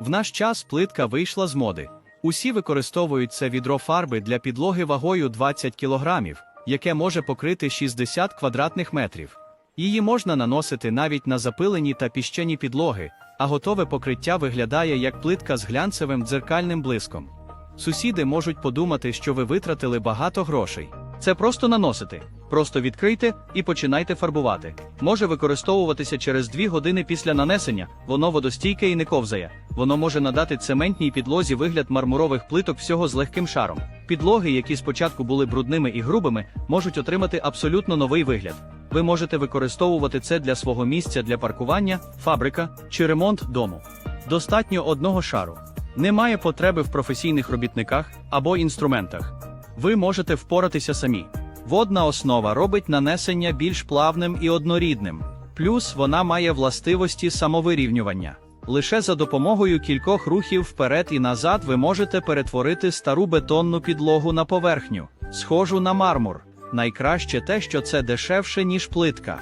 В наш час плитка вийшла з моди. Усі використовують це відро фарби для підлоги вагою 20 кг, яке може покрити 60 квадратних метрів. Її можна наносити навіть на запилені та піщені підлоги, а готове покриття виглядає як плитка з глянцевим дзеркальним блиском. Сусіди можуть подумати, що ви витратили багато грошей. Це просто наносити. Просто відкрийте і починайте фарбувати. Може використовуватися через 2 години після нанесення, воно водостійке і не ковзає. Воно може надати цементній підлозі вигляд мармурових плиток всього з легким шаром. Підлоги, які спочатку були брудними і грубими, можуть отримати абсолютно новий вигляд. Ви можете використовувати це для свого місця для паркування, фабрика чи ремонт дому. Достатньо одного шару. Немає потреби в професійних робітниках або інструментах. Ви можете впоратися самі. Водна основа робить нанесення більш плавним і однорідним. Плюс вона має властивості самовирівнювання. Лише за допомогою кількох рухів вперед і назад ви можете перетворити стару бетонну підлогу на поверхню, схожу на мармур. Найкраще те, що це дешевше, ніж плитка.